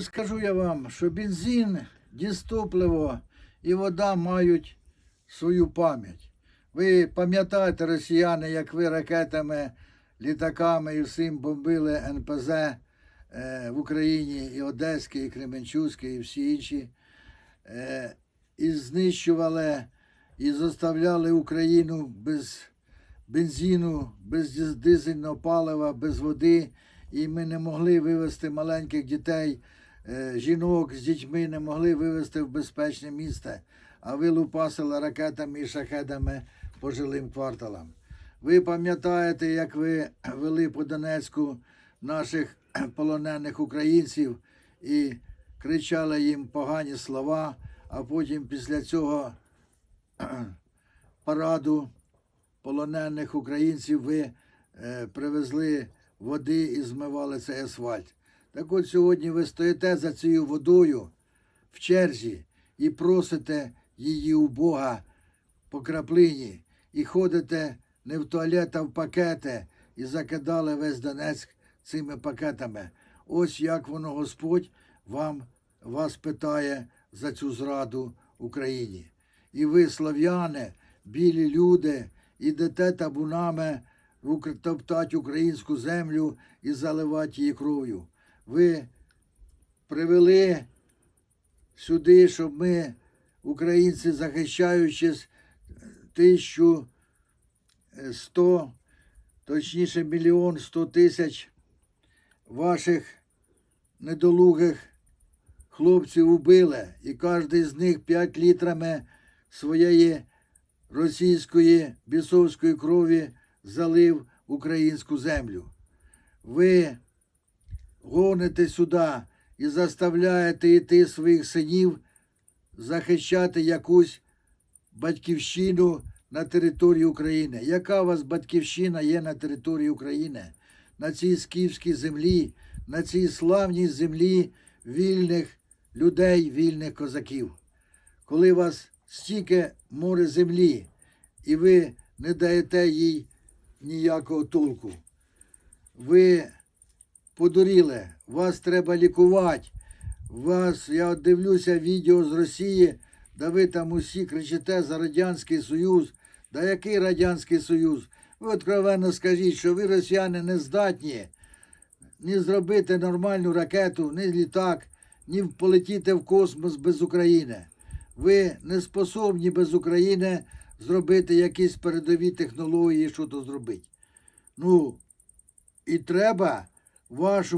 Скажу я вам, що бензин, дістопливо і вода мають свою пам'ять. Ви пам'ятаєте, росіяни, як ви ракетами, літаками і всім бомбили НПЗ е, в Україні, і Одеське, і Кременчуське, і всі інші, е, і знищували, і заставляли Україну без бензину, без дизельного палива, без води. І ми не могли вивезти маленьких дітей, жінок з дітьми не могли вивезти в безпечне місце, а ви лупасили ракетами і шахедами по жилим кварталам. Ви пам'ятаєте, як ви вели по Донецьку наших полонених українців і кричали їм погані слова, а потім після цього параду полонених українців ви е, привезли води і змивали цей асфальт. Так от сьогодні ви стоїте за цією водою в черзі і просите її у Бога по краплині, і ходите не в туалет, а в пакети, і закидали весь Донецьк цими пакетами. Ось як воно Господь вам вас питає за цю зраду Україні. І ви, слав'яни, білі люди, ідете табунами в українську землю і заливати її кров'ю. Ви привели сюди, щоб ми, українці, захищаючись тисячу е, сто, точніше мільйон сто тисяч ваших недолугих хлопців убили, і кожен з них 5 літрами своєї російської бісовської крові залив українську землю. Ви гоните сюди і заставляєте йти своїх синів захищати якусь батьківщину на території України. Яка у вас батьківщина є на території України? На цій скіфській землі, на цій славній землі вільних людей, вільних козаків. Коли у вас стільки море землі, і ви не даєте їй ніякого толку. Ви подуріли, вас треба лікувати. Вас, я дивлюся відео з Росії, де ви там усі кричите за Радянський Союз. Да який Радянський Союз? Ви откровенно скажіть, що ви, росіяни, не здатні ні зробити нормальну ракету, ні літак, ні полетіти в космос без України. Ви не способні без України зробити якісь передові технології, що то зробити. Ну, і треба вашому